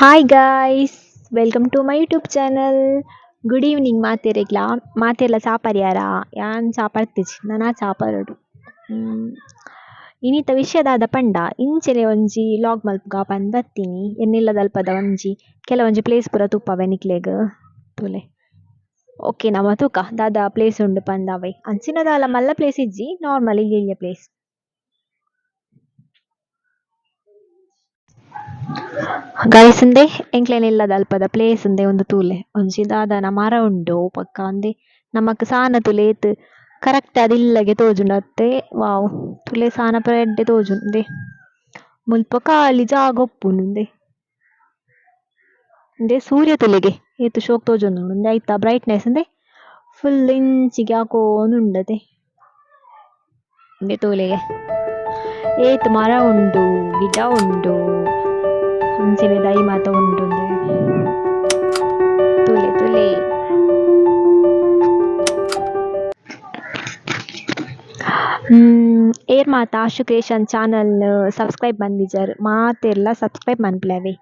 Hi guys welcome to my YouTube channel good evening ಮಾತೆರೆಗ್ಲ ಮಾತೆರ್ಲ ಚಾಪರ್ಯಾರ ಯಾನ್ ಚಾಪರ್ತಿಜಿ ನನ ಚಾಪರಡು ಇನ್ನಿತ ವಿಷಯದಾದ ಪಂಡ ಇಂಚೆಲೆ ಒಂಜಿ ಲಾಗ್ ಮಲ್ಪುಗ ಪಂದ್ ಬತ್ತಿನಿ ಎನ್ನೆಲ್ಲ ಅಲ್ಪದ ಒಂಜಿ ಕೆಲವೊಂಜಿ ಪ್ಲೇಸ್ ಪೂರ ತುಪ್ಪವೆ ನಿಕ್ಲೆಗ್ ತೂಲೆ ಓಕೆ ನಮ ತೂಕ ದಾದ ಪ್ಲೇಸ್ ಉಂಡು ಪಂದಾವೆ ಅಂಚಿನದಾಲ ಮಲ್ಲ ಪ್ಲೇಸ್ ಇಜ್ಜಿ ನಾರ್ಮಲ್ ಇಲ್ಯ ಪ್ಲೇಸ್ ಗೈಸ್ ಉಂದೆ ಎಂಕ್ಲೆನ ಇಲ್ಲದ ಅಲ್ಪದ ಪ್ಲೇಸ್ ಉಂದೆ ಉಂದು ತೂಲೆ ಒಂಜಿ ದಾದನ ಮರ ಉಂಡು ಅವು ಪಕ್ಕ ಉಂದೆ ನಮಕ್ ಸಾನ ತುಲೆ ಏತ್ ಕರೆಕ್ಟ್ ಆದ್ ಇಲ್ಲಗೆ ತೋಜುಂಡು ಅತ್ತೆ ವಾವ್ ತುಲೆ ಸಾನ ಪೂರ ಎಡ್ಡೆ ತೋಜುಂಡು ಮುಲ್ಪ ಖಾಲಿ ಜಾಗ ಉಪ್ಪುಂಡು ಉಂದೆ ಉಂದೆ ಸೂರ್ಯ ತುಲೆಗೆ ಏತ್ ಶೋಕ್ ತೋಜೊಂದುಂಡು ಉಂದೆ ಐತ ಬ್ರೈಟ್ನೆಸ್ ಉಂದೆ ಫುಲ್ ಇಂಚಿಗೆ ಆಕೋಂದ್ ಉಂಡತೆ ಉಂದೆ ತೂಲೆಗೆ ಏತ್ ಮರ ಉಂಡು ಗಿಡ ಉಂಡು ಅಂಚೆನೆ ದೈ ಮಾತ ಉಂಡು ಉಂದೆ ತೂಲೆ ತೂಲೆ ಏರ್ ಮಾತ ಆಶು ಕ್ರಿಯೇಷನ್ ಚಾನಲ್ ಸಬ್ಸ್ಕ್ರೈಬ್ ಮನ್ಪುಜೆರ್ ಮಾತೆರ್ಲ ಸಬ್ಸ್ಕ್ರೈಬ್ ಮನ್ಪುಲೆವೆ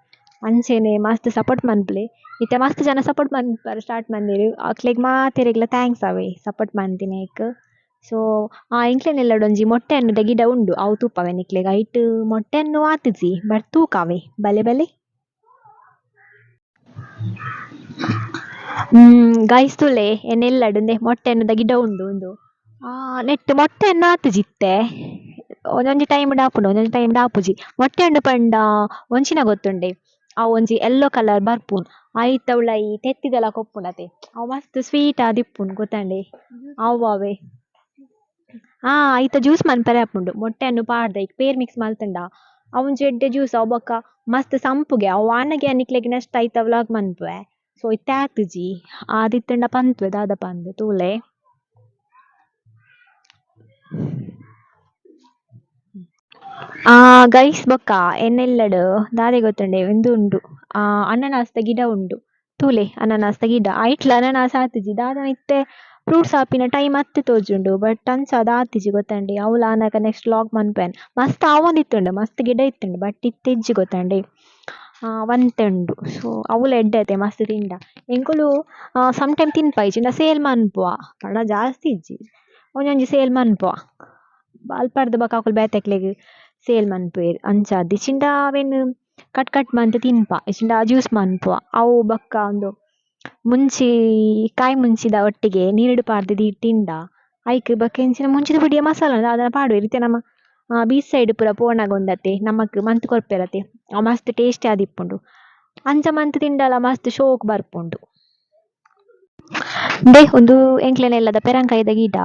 ಅಂಚೆನೆ ಮಸ್ತ್ ಸಪೋರ್ಟ್ ಮನ್ಪುಲೆ ಇತ್ತೆ ಮಸ್ತ್ ಜನ ಸಪೋರ್ಟ್ ಮನ್ಪರೆ ಸ್ಟಾರ್ಟ್ ಮಂದೆರ್ ಅಕ್ಲೆಗ್ ಮಾತೆರೆಗ್ಲ ಥ್ಯಾಂಕ್ಸ್ ಅವೆ ಸಪೋರ್ಟ್ ಮನ್ತಿನೈಕ್ ಸೊ ಆ ಎಂಕ್ಲೆನ ಒಂಜಿ ಮೊಟ್ಟೆ ಹಣ್ಣುದ ಗಿಡ ಉಂಡು. ಅವು ತೂಪವೆ ನಿಕ್ಲೆಗ್ ಐಟ್ ಮೊಟ್ಟೆ ಆತುಜಿ ಬಟ್ ತೂಕಾವೆ. ಬಲೆ ಬಲೆ. ಗೈಸ್ ತುಲೆ ಎನ್ನೆಲ್ಲಡ್ ಉಂದೆ ಮೊಟ್ಟೆ ಹಣ್ಣುದ ಗಿಡ ಉಂಡು ಉಂದು ನೆಟ್ಟ್ ಮೊಟ್ಟೆ ಆತುಜಿ ಇತ್ತೆ ಟೈಮ್ ಡಾಪುಂಡು ಆಪುಂಡು ಒಂಜೊಂಜಿ ಟೈಮ್‌ಡ್ ಆಪುಜಿ ಮೊಟ್ಟೆ ಹಣ್ಣು ಪಂಡ ಒಂಚಿನ ಗೊತ್ತುಂಡೆ. ಅವು ಒಂಜಿ ಎಲ್ಲೋ ಕಲರ್ ಬರ್ಪುನ್. ಐತ ಉಲಾಯಿ ತೆತ್ತಿದಲ ಕೊಪ್ಪುಂಡು ಅತೆ ಅವು ಮಸ್ತ್ ಸ್ವೀಟ್ ಆದ್ ಇಪ್ಪುಂಡು ಗೊತ್ತಂಡೆ ಅವ್ವಾವೆ. ಅವೆ ಆ, ಐತ ಜ್ಯೂಸ್ ಮನ್ಪರೆ ಆಪುಂಡು ಮೊಟ್ಟೆ ಅನ್ನು ಪಾಡ್ದ್ ಐಕ್ ಪೇರ್ ಮಿಕ್ಸ್ ಮಲ್ತುಂಡ ಅವೊಂಜಿ ಎಡ್ಡೆ ಜ್ಯೂಸ್ ಅವು ಬೊಕ ಮಸ್ತ್ ಸಂಪುಗೆ, ಅವು ಆನಗೆ ಅನಿಕ್ಲೆಗ್ ನೆಟ್ಟ್ ಐತ ವ್ಲಾಗ್ ಮನ್ಪುವೆ ಸೊ ಇತ್ತೆ ಆತುಜಿ ಆದ್ ಇತ್ತಂಡ ಪನ್ಪುವೆ ದಾದ ಪಂದ್, ತೂಲೆ. ಆ ಗೈಸ್ ಬೊಕ ಎನ್ನೆಲ್ಲಡ್ ದಾದೆ ಗೊತ್ತುಂಡೆ ಉಂದು ಉಂಡು. ಆ, ಅನನಾಸ್‌ದ ಗಿಡ ಉಂಡು. ತೂಲೆ, ಅನನಾಸ್‌ದ ಗಿಡ. ಐಟ್ಲ್ ಅನನಾಸ್ ಆತಿಜಿ ದಾದನ ಇತ್ತೆ ಫ್ರೂಟ್ಸ್ ಆಪಿನ ಟೈಮ್ ಅತ್ತ್ ತೋಜುಂಡು ಬಟ್ ಅಂಚಾದ್ ಆತಿಜಿ ಗೊತ್ತಂಡೆ. ಅವ್ಲ ಆನಗ ನೆಕ್ಸ್ಟ್ ವ್ಲಾಗ್ ಮನ್ಪುವೆನ್ ಮಸ್ತ್ ಆವೊಂದ್ ಇತ್ತುಂಡು ಮಸ್ತ್ ಗಿಡ ಇತ್ತುಂಡು ಬಟ್ ಇತ್ತೆ ಇಜ್ಜಿ ಗೊತ್ತಂಡೆ. ಒಂತೆ ಉಂಡು ಸೊ ಅವ್ಲ ಎಡ್ಡೆತೆ ಮಸ್ತ್ ತಿಂಡ. ಎಂಕುಲು ಸಮ್ ಟೈಮ್ ತಿನ್ಪ ಇಜ್ಜಿಂಡ ಸೇಲ್ ಮನ್ಪುವ. ಪಂಡ ಜಾಸ್ತಿ ಇಜ್ಜಿ. ಒಂಜೊಂಜಿ ಸೇಲ್ ಮನ್ಪುವ. ಅಲ್ಪರ್ದ್ ಬೊಕ ಅಕುಲು ಬೇತೆಕ್ಲೆಗ್ ಸೇಲ್ ಮನ್ಪುವೆರ್ ಅಂಚಾದ್ ಇಚ್ಚಿಂಡ ಅವೆನ್ ಕಟ್ ಕಟ್ ಮಂತ್ ತಿನ್ಪ. ಇಚ್ಚಿಂಡ ಜ್ಯೂಸ್ ಮನ್ಪುವ. ಅವು ಬೊಕ್ಕ ಉಂದು ಮುಂಚಿ, ಕಾಯಿ ಮುಂಚಿದ ಒಟ್ಟಿಗೆ ನೀರುಡು ಪಾರ್ದ್ ತಿಂಡ ಐಕ್ ಬೊಕ ಎಂಚಿನ ಮುಂಚಿದ ಬಿಡಿಯ ಮಸಾಲ ದಾದನ ಪಾಡ್ವೆರ್ ಇತ್ತೆ ನಮ ಬೀಚ್ ಸೈಡ್ ಪೂರ ಪೋನಗುಂಡತೆ ನಮಕ್ ಮಂತ್ ಕೊರ್ಪೆರತೆ ಅವು ಮಸ್ತ್ ಟೇಸ್ಟಿ ಆದಿಪ್ಪುಂಡು ಅಂಚ ಮಂತ್ ತಿಂಡಲ ಮಸ್ತ್ ಶೋಕ್ ಬರ್ಪುಂಡು ಉಂದೆ ಉಂದು ಎಂಕ್ಲೆನೆಲ್ಲದ ಪೆರಂಕೈದ ಗಿಡ,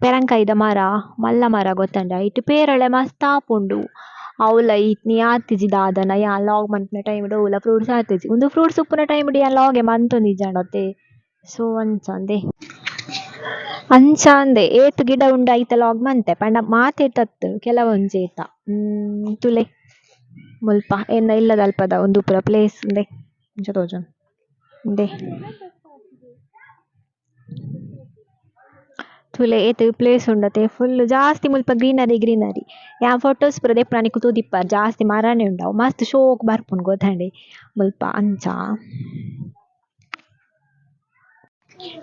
ಪೆರಂಕಾಯಿದ ಮರ, ಮಲ್ಲ ಮರ ಗೊತ್ತಂಡ ಇಟ್ ಪೇರಳೆ ಮಸ್ತ್ ಆಪುಂಡು ಅವ್ಲ ಇತ್ನಿ ಆತಿಜಿ ದಾದನ ಯಾನ್ ಲಾಗ್ ಮನ್ಪುನ ಟೈಮ್‌ಡ್ ಓಲ ಫ್ರೂಟ್ಸ್ ಆತಿಜಿ. ಉಂದು ಫ್ರೂಟ್ಸ್ ಉಪ್ಪುನ ಟೈಮ್‌ಡ್ ಯಾನ್ ಲಾಗೆ ಮಂತೊಂದಿಜ್ಜಂಡತೆ ಸೊ ಅಂಚ ಉಂದೆ ಅಂಚ ಅಂದೆ ಏತ್ ಗಿಡ ಉಂಡು ಐತ ಲಾಗ್ ಮಂತೆ ಪಂಡ ಮಾತೆರ್‌ತತ್ ಕೆಲವೊಂಜಿ ಏತ. ತುಲೆ. ಮುಲ್ಪ. ಏನ ಇಲ್ಲದ ಅಲ್ಪದ ಉಂದು ಪುರ ಪ್ಲೇಸ್ ಉಂದೆ ಇಂಚ ತೋಜುಂಡು ಉಂದೆ ತುಲೆ ಏತ್ ಪ್ಲೇಸ್ ಉಂಡತೆ ಫುಲ್ ಜಾಸ್ತಿ ಮುಲ್ಪ ಗ್ರೀನರಿ ಗ್ರೀನರಿ ಯಾನ್ ಫೊಟೋಸ್ ಪೂರ ದೆಪ್ಪುನ ನಿಕುಲು ಜಾಸ್ತಿ ಮರನೆ ಉಂಡು ಮಸ್ತ್ ಶೋಕ್ ಬರ್ಪುಂಡು ಗೊತ್ತಂಡೆ, ಮುಲ್ಪ ಅಂಚ.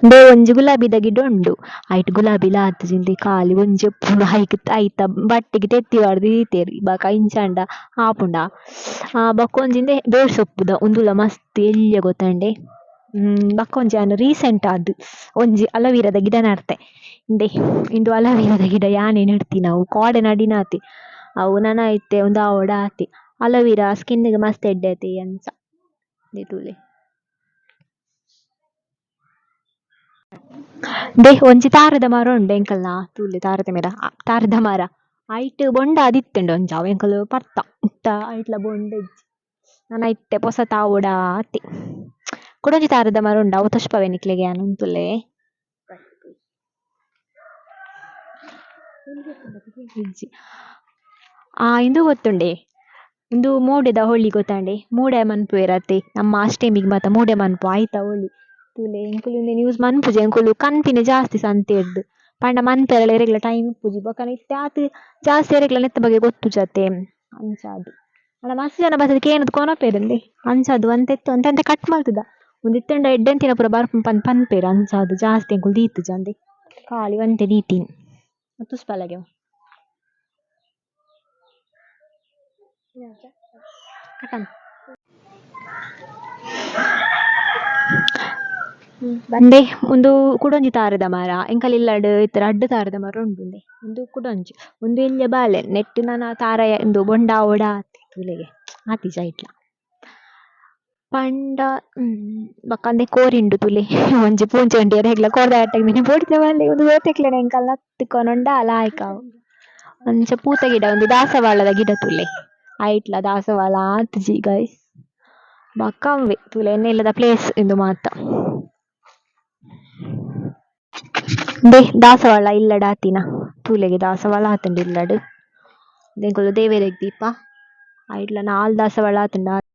ಉಂದೆ ಒಂಜಿ ಗುಲಾಬಿದ ಗಿಡ ಉಂಡು. ಐಟ್ ಗುಲಾಬಿ ಲಾತುಜಿಂದೆ ಕಾಲಿ ಒಂಜಿ ಎಪ್ಪುನು ಐಕ್ ಐತ, ಬಟ್ಟೆಗ್ ತೆತ್ತಿ ಪಾರ್ದ್ ದೀತೆರ್ ಬೊಕ ಇಂಚಾಂಡ ಆಪುಂಡ. ಬೊಕ ಒಂಜಿಂದೆ ಬೇಡ್ ಸೊಪ್ಪುದ, ಉಂದುಲ ಮಸ್ತ್ ಎಲ್ಯ ಗೊತ್ತಂಡೆ. ಬೊಕ ಬಕ್ಕೊಂಜಿ ಯಾನ್ ರೀಸೆಂಟ್ ಆದ್ ಒಂಜಿ ಅಲವೀರದ ಗಿಡ ನಡ್ತೆ. ಇಂದೆ ಇಂದು ಅಲವೀರದ ಗಿಡ ಯಾನೆ ನೆಡ್ತಿ ಅವು ಕಾಡೆ ನಡಿನಾತೆ. ಅವು ನನ ಇತ್ತೆ ಒಂದ್ ಆತಿ ಆತೆ. ಅಲವೀರ ಸ್ಕಿನ್‌ಗ್ ಮಸ್ತ್ ಎಡ್ಡೆತೆ ಅಂಚ ದೇ ತೂಲೆ ದೇ, ಒಂಜಿ ತಾರದ ಮರ ಉಂಡು ಎಂಕಲ್ನ? ತೂಲೆ ತಾರದ ಮೇರ ತಾರದ ಮರ. ಐಟ್ ಬೊಂಡ ಒಂಜಿ. ಅವು ಎಂಕುಲು ಪರ್ತ. ಇತ್ತ ಐಟ್ಲ ಬೊಂಡ ನನ ಇತ್ತೆ ಪೊಸತ್ ತಾವುಡ ಆತೆ. ಮರ ಉಂಡು ಅವು ತೋಜ್ಪಾವೆ ನಿಕ್ಲೆಗ್ ಯಾನ್ ಉಂತುಲೆ ಆ ಇಂದು ಗೊತ್ತುಂಡೆ ಉಂದು ಮೋಡೆದ ಹೋಳಿ ಗೊತ್ತಂಡೆ ಮೂಡೆ ಮನ್ಪುವೆರ್ ಅತೆ ನಮ್ಮ ಅಷ್ಟೆಮಿಗ್ ಮಾತ ಮೂಡೆ ಮನ್ಪು ಐತ ಹೋಳಿ ತೂಲೆ ಎಂಕುಲು ಉಂದೆನ್ ಯೂಸ್ ಮನ್ಪುಜಿ ಎಂಕುಲು ಕನ್ಪಿನೆ ಜಾಸ್ತಿ ಸಂತೆರ್ದ್ ಪಂಡ ಮನ್ಪೆರಲ ಎರೆಗ್ಲ ಟೈಮ್ ಇಪ್ಪುಜಿ ಬೊಕನ ಇತ್ತೆ ಜಾಸ್ತಿ ಎರೆಗ್ಲ ನೆತ್ತ ಬಗೆ ಗೊತ್ತುಜತೆ ಅಂಚಾದ್ ಅಲ್ಲ ಮಸ್ತ್ ಜನ ಬತ್ತದ ಕೇನುದು ಕೊನಪೆರಂದೆ ಅಂಚಾದು ಅಂತೆ ಅಂತೆ ಕಟ್ ಮಲ್ತದ ಉಂದು ಇತ್ತೆಂಡ ಎಡ್ಡೆಂತಿನ ಪೂರ ಬರ್ಪುಂಡು ಪಂದ್ ಪನ್ಪೆರ್ ಅಂಚಾದ್ ಜಾಸ್ತಿ ಎಂಕುಲು ದೀತ್ ಜಾಂದೆ ಕಾಲಿ ಒಂತೆ ದೀತಿನಿ ತುಸ್ಪಲಗೆವು ಕಟನ್ ಬಂದೆ ಒಂದು ಕುಡೊಂಜಿ ತಾರೆದ ಮರ ಎಂಕಲ್ ಇಲ್ಲಡ್ ಇತ್ತೆರ್ ರಡ್ಡ್ ತಾರೆದ ಮರ ಉಂಡು ಒಂದು ಕುಡೊಂಜಿ ಉಂದು ಎಲ್ಯ ಬಾಲೆ ನೆಟ್ಟ್ ನನ ತಾರ ಉಂದು ಬೊಂಡ ಆವೊಡ ಆತೆ ತೂಲೆಗೆ ಆತಿ ಐಟ್ಲ ಪಂಡ ಬೊಕ ಅಂದೆ ಕೋರಿ ಉಂಡು ತೂಲೆ ಒಂಜಿ ಪೂಂಚೊಂಟಿಯರೆ ಎಂಕ್ಲೆ ಕೊರ್ರೆ ಆತಂದಿನಿ ಬೊಡಿತ ಮಲ್ಲೆ ಉಂದು ಓತೆಕ್ಲೆನ ಎಂಕಲ್ನ ನತ್ತಿಕೊನೊಂಡ ಲಾಯ್ಕ್ ಆವು ಅಂಚ ಪೂತ ಗಿಡ ಉಂದು ದಾಸವಾಳದ ಗಿಡ ತೂಲೆ ಐಟ್ಲ ದಾಸವಾಳ ಆತಿಜಿ ಗೈಸ್ ಬೊಕ ಅವ್ವೆ ತೂಲೆ ಎನ್ನೆಲ್ಲದ ಪ್ಲೇಸ್ ಉಂದು ಮಾತ ಉಂದೆ ದಾಸವಾಳ ಇಲ್ಲಡ್ ಆತಿನ ತೂಲೆಗೆ ದಾಸವಾಳ ಆತುಂಡು ಇಲ್ಲಡ್ ಉಂದು ಎಂಕುಲು ದೇವೆರೆಗ್ ದೀಪ ಐಟ್ಲ ನಾಲ್ ದಾಸವಾಳ ಆತುಂಡು.